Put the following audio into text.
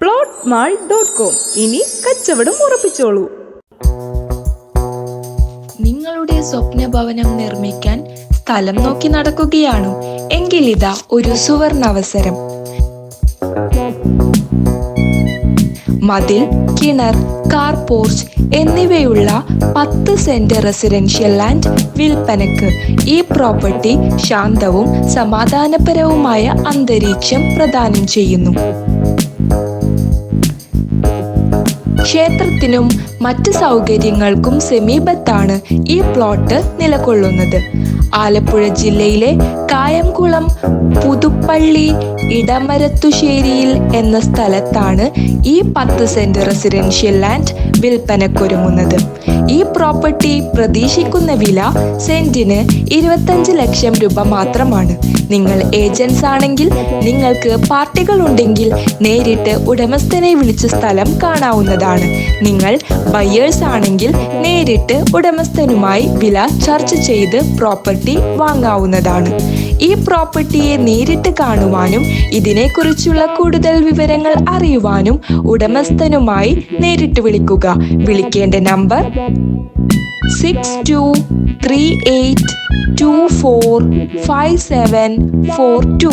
Plot mall dot com ഇനി കച്ചവടം ഉറപ്പിച്ചോളൂ. നിങ്ങളുടെ സ്വപ്ന ഭവനം നിർമ്മിക്കാൻ സ്ഥലം നോക്കി നടക്കുകയാണോ. ഇതാ ഒരു സുവർണ അവസരം മതിൽ കിണർ കാർ പോർച്ച് എന്നിവയുള്ള പത്ത് സെന്റ് റെസിഡൻഷ്യൽ ലാൻഡ് വിൽപ്പനക്ക് ഈ പ്രോപ്പർട്ടി ശാന്തവും സമാധാനപരവുമായ അന്തരീക്ഷം പ്രദാനം ചെയ്യുന്നു. ക്ഷേത്രത്തിനും മറ്റ് സൗകര്യങ്ങൾക്കും സമീപത്താണ് ഈ പ്ലോട്ട് നിലകൊള്ളുന്നത്. ആലപ്പുഴ ജില്ലയിലെ കായംകുളം പുതുപ്പള്ളി ഇടമരത്തുശ്ശേരിയിൽ എന്ന സ്ഥലത്താണ് ഈ പത്ത് സെന്റ് റെസിഡൻഷ്യൽ ലാൻഡ് വിൽപ്പനക്കൊരുങ്ങുന്നത്. ഈ പ്രോപ്പർട്ടി പ്രതീക്ഷിക്കുന്ന വില സെന്റിന് ഇരുപത്തഞ്ച് ലക്ഷം രൂപ മാത്രമാണ്. നിങ്ങൾ ഏജൻസ് ആണെങ്കിൽ നിങ്ങൾക്ക് പാർട്ടികൾ ഉണ്ടെങ്കിൽ നേരിട്ട് ഉടമസ്ഥനെ വിളിച്ച് സ്ഥലം കാണാവുന്നതാണ്. നിങ്ങൾ ബയേഴ്സ് ആണെങ്കിൽ നേരിട്ട് ഉടമസ്ഥനുമായി വില ചർച്ച ചെയ്ത് പ്രോപ്പർട്ടി വാങ്ങാവുന്നതാണ്. ഈ പ്രോപ്പർട്ടിയെ നേരിട്ട് കാണുവാനും ഇതിനെക്കുറിച്ചുള്ള കൂടുതൽ വിവരങ്ങൾ അറിയുവാനും ഉടമസ്ഥനുമായി നേരിട്ട് വിളിക്കുക. വിളിക്കേണ്ട number six two three eight two four five seven four two